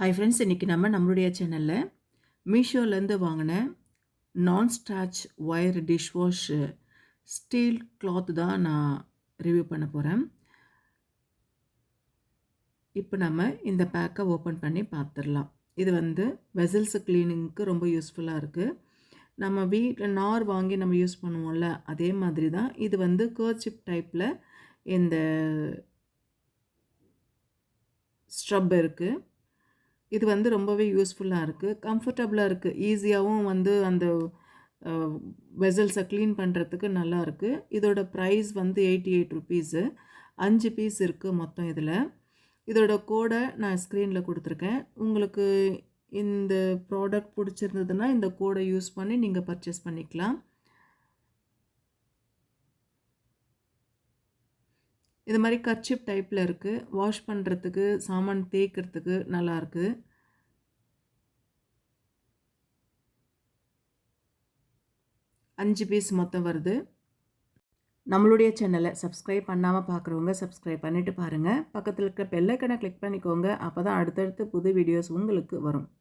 Hi friends இன்றைக்கி நம்ம நம்மளுடைய சேனலில் மீஷோலேருந்து வாங்கின நான் ஸ்டாச் ஒயர் டிஷ்வாஷ் ஸ்டீல் கிளாத் தான் நான் ரிவ்யூ பண்ண போகிறேன் இப்போ நம்ம இந்த பேக்கை ஓப்பன் பண்ணி பார்த்துடலாம். இது வந்து வெசல்ஸ் க்ளீனிங்க்கு ரொம்ப யூஸ்ஃபுல்லாக இருக்குது நம்ம வீட்டில் நார் வாங்கி நம்ம யூஸ் பண்ணுவோம்ல அதே மாதிரி தான் இது வந்து கர்ச்சிப் டைப்பில் இந்த ஸ்ட்ரப் இருக்குது இது வந்து ரொம்பவே யூஸ்ஃபுல்லாக இருக்குது கம்ஃபர்டபுளாக இருக்குது ஈஸியாகவும் வந்து அந்த வெசல்ஸை க்ளீன் பண்ணுறதுக்கு நல்லா இருக்குது இதோட ப்ரைஸ் வந்து எயிட்டி எயிட் ருபீஸு அஞ்சு பீஸ் இருக்குது மொத்தம் இதில். இதோட கோடை நான் ஸ்க்ரீனில் கொடுத்துருக்கேன். உங்களுக்கு இந்த ப்ராடக்ட் பிடிச்சிருந்ததுன்னா இந்த கோடை யூஸ் பண்ணி நீங்கள் பர்ச்சேஸ் பண்ணிக்கலாம். இது மாதிரி கர்ச்சிப் டைப்பில் இருக்குது வாஷ் பண்ணுறதுக்கு சாமான் தேய்க்கிறதுக்கு நல்லாயிருக்கு அஞ்சு பீஸ் மொத்தம் வருது. நம்மளுடைய சேனலை சப்ஸ்கிரைப் பண்ணாமல் பார்க்குறவங்க சப்ஸ்கிரைப் பண்ணிவிட்டு பாருங்கள் பக்கத்தில் இருக்க பெல்லைக்கனை கிளிக் பண்ணிக்கோங்க. அப்போ தான் அடுத்தடுத்து புது வீடியோஸ் உங்களுக்கு வரும்.